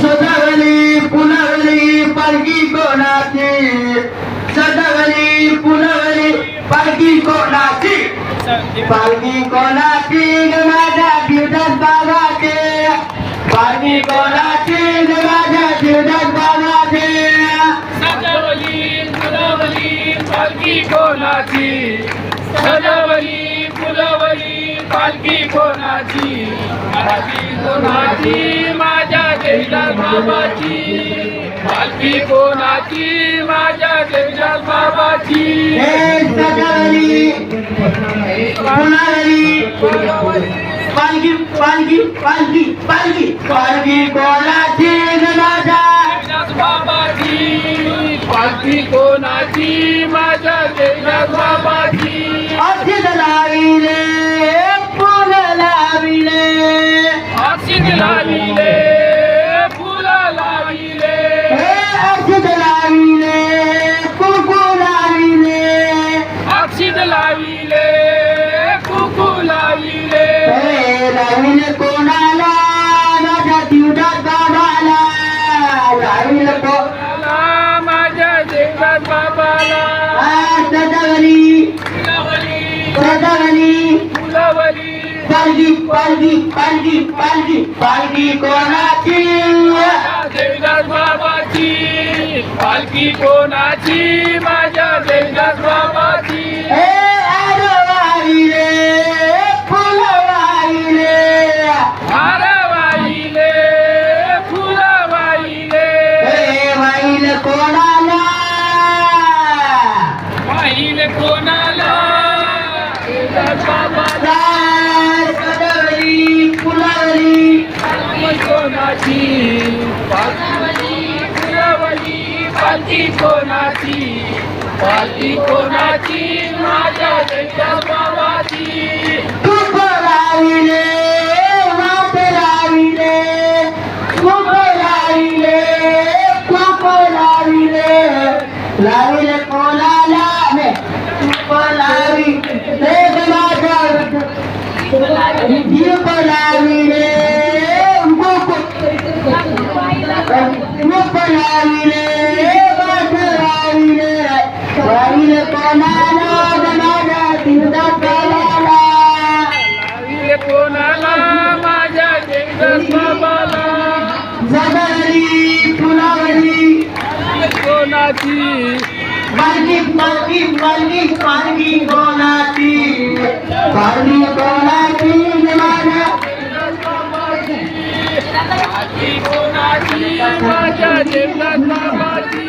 सदावली पुनवली पालखी कोणाची? सदावली पुनवली पालखी कोणाची? पालखी कोणाची? माझ्या जीवदास बाबाचे. पालखी कोणाची? कोणाची? सजवली फुलवली पालखी कोणाची? पालखी कोणाची? माझ्या देवीदास बाबाची. पालखी कोणाची? माझ्या देवीदास बाबाची. हे पालखी पालखी पालखी पालखी. पालखी कोणाची? लाविले फुलं लाविले. हे असित लाविले कुकू लाविले. अक्षित लाविले कुकू लाविले. हे लाविले कोणाला? माझ्या दिवदात बाबाला. लाविले को मला माझ्या देवात बाबाला. फुलवली पालखी पालखी पालखी पालखी पालखी कोणाची? देवदास बाबाची पालखी कोणाची? माझ्या देवदास बाबाची. हे आरवाईले फुल वाईले हार वाहिले फुलं वाहिले हे वाईल कोणाला? वाहिले कोणाला? देवदास बाबाला काय सदवली फुलवली पालखी कोणाची पालखी फुलवली पालखी कोणाची? पालखी कोणाची? माझ्या देवदास बाबाची. तूप लाविले वाट लाविले तूप लाविले तूप लाविले लाविले कोणाला मे तूप लावी हे माझा दीप लाविले तूप तूप लाविले पालखी पालखी पालखी पालखी कोणाची? पालखी कोणाची? माझ्या कोणाची? माझ्या बाबाची